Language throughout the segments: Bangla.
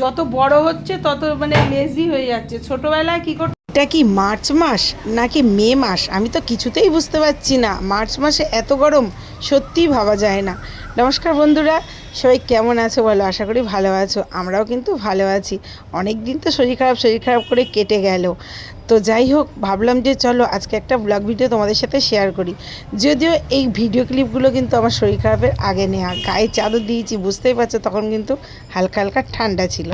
যত বড় হচ্ছে তত মানে লেজি হয়ে যাচ্ছে। ছোটবেলায় কি করতে এটা কি মার্চ মাস নাকি মে মাস? আমি তো কিছুতেই বুঝতে পারছি না। মার্চ মাসে এত গরম, সত্যিই ভাবা যায় না। নমস্কার বন্ধুরা সবাই কেমন আছো বলো? আশা করি ভালো আছো। আমরাও কিন্তু ভালো আছি। অনেক দিন তো শরীর খারাপ শরীর খারাপ করে কেটে গেল। তো যাই হোক, ভাবলাম যে চলো আজকে একটা ব্লগ ভিডিও তোমাদের সাথে শেয়ার করি। যদিও এই ভিডিও ক্লিপগুলো কিন্তু আমার শরীর খারাপের আগে নেওয়া গায়ে চাদর দিয়েছি, বুঝতেই পারছ, তখন কিন্তু হালকা হালকা ঠান্ডা ছিল।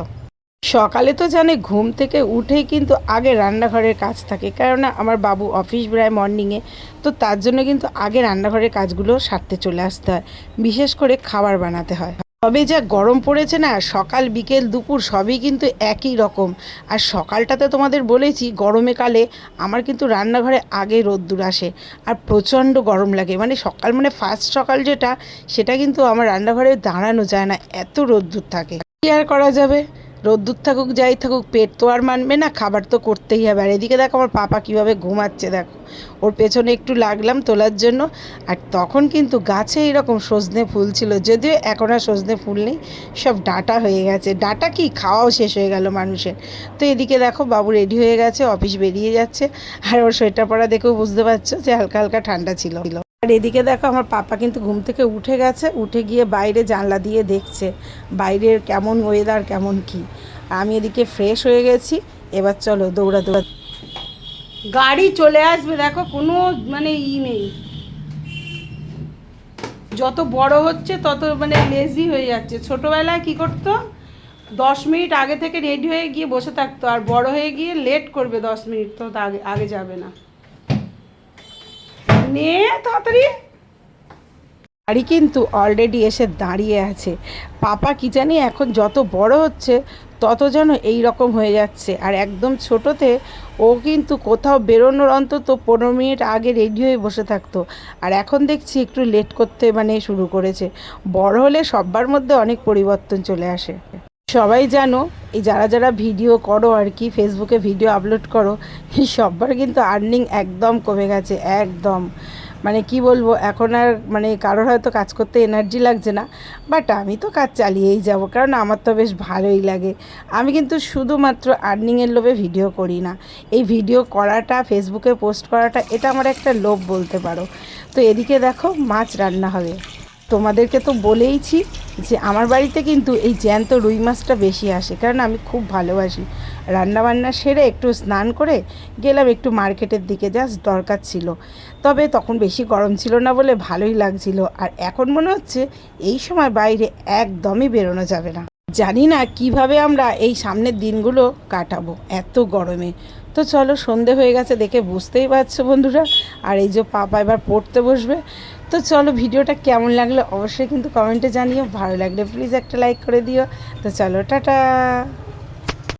সকালে তো জানে ঘুম থেকে উঠেই কিন্তু আগে রান্নাঘরের কাজ থাকে, কেননা আমার বাবু অফিস বেড়ায় মর্নিংয়ে তো তার জন্য কিন্তু আগে রান্নাঘরের কাজগুলো সারতে চলে আসতে হয়, বিশেষ করে খাবার বানাতে হয়। তবে যা গরম পড়েছে না, সকাল, বিকেল, দুপুর সবই কিন্তু একই রকম। আর সকালটাতে তোমাদের বলেছি, গরমে কালে আমার কিন্তু রান্নাঘরে আগে রোদ্দুর আসে, আর প্রচণ্ড গরম লাগে। মানে সকাল মানে ফার্স্ট সকাল যেটা, সেটা কিন্তু আমার রান্নাঘরে দাঁড়ানো যায় না, এত রোদ্দুর থাকে। কী আর করা যাবে? রোদ্দুর থাকুক, যাই থাকুক, পেট তো আর মানবে না, খাবার তো করতেই হবে। আর এদিকে দেখো, আমার পাপা কীভাবে ঘুমাচ্ছে, দেখো। ওর পেছনে একটু লাগলাম তোলার জন্য, আর তখন কিন্তু গাছে এরকম সজনে ফুল ছিল, যদিও এখন আর সজনে ফুল নেই, সব ডাটা হয়ে গেছে। ডাটা কি? খাওয়াও শেষ হয়ে গেল মানুষের। তো এদিকে দেখো, বাবু রেডি হয়ে গেছে, অফিস বেরিয়ে যাচ্ছে, আর ওর সোয়েটার পরা দেখেও বুঝতে পারছ যে হালকা হালকা ঠান্ডা ছিল। আর এদিকে দেখো আমার পাপা কিন্তু ঘুম থেকে উঠে গেছে, উঠে গিয়ে বাইরে জানলা দিয়ে দেখছে বাইরের কেমন ওয়েদার কেমন কি। আমি এদিকে ফ্রেশ হয়ে গেছি, এবার চলো দৌড়া দৌড়া। গাড়ি চলে আসবে, দেখো কোনো মানে ই নেই। যত বড় হচ্ছে তত মানে লেজি হয়ে যাচ্ছে। ছোটবেলায় কি করতো? দশ মিনিট আগে থেকে রেডি হয়ে গিয়ে বসে থাকতো, আর বড় হয়ে গিয়ে লেট করবে দশ মিনিট তো আগে আগে যাবে না। নে, তাড়াতাড়ি। গাড়ি কিন্তু অলরেডি এসে দাঁড়িয়ে আছে। পাপা কি জানি এখন যত বড় হচ্ছে, তত যেন এই রকম হয়ে যাচ্ছে। আর একদম ছোটোতে ও কিন্তু কোথাও বেরোনোর অন্তত পনেরো মিনিট আগে রেডি হয়ে বসে থাকতো। আর এখন দেখছি একটু লেট করতে মানে শুরু করেছে। বড় হলে সব্বার মধ্যে অনেক পরিবর্তন চলে আসে। সবাই জানো, এই যারা যারা ভিডিও করো আর কি ফেসবুকে ভিডিও আপলোড করো, এই সব্বার কিন্তু আর্নিং একদম কমে গেছে, একদম। মানে কি বলব, এখন আর মানে কারোর হয়তো কাজ করতে এনার্জি লাগছে না বাট আমি তো কাজ চালিয়েই যাব, কারণ আমার তো বেশ ভালোই লাগে। আমি কিন্তু শুধুমাত্র আর্নিংয়ের লোভে ভিডিও করি না। এই ভিডিও করাটা ফেসবুকে পোস্ট করাটা, এটা আমার একটা লোভ বলতে পারো। তো এদিকে দেখো, মাছ রান্না হবে। তোমাদেরকে তো বলেইছি যে আমার বাড়িতে কিন্তু এই জ্যান্ত রুই মাছটা বেশি আসে কারণ আমি খুব ভালোবাসি। রান্না বান্না সেরে একটু স্নান করে গেলাম একটু মার্কেটের দিকে, জাস্ট দরকার ছিল। তবে তখন বেশি গরম ছিল না বলে ভালোই লাগছিল, আর এখন মনে হচ্ছে এই সময় বাইরে একদমই বেরোনো যাবে না। জানি না কীভাবে আমরা এই সামনের দিনগুলো কাটাবো এত গরমে। তো চলো, সন্ধে হয়ে গেছে দেখে বুঝতেই পারছ বন্ধুরা। আর এই যে পাপা এবার পড়তে বসবে। তো চলো, ভিডিওটা কেমন লাগল অবশ্যই কিন্তু কমেন্টে জানিও। ভালো লাগলে প্লিজ একটা লাইক করে দিও। তো চলো, টাটা।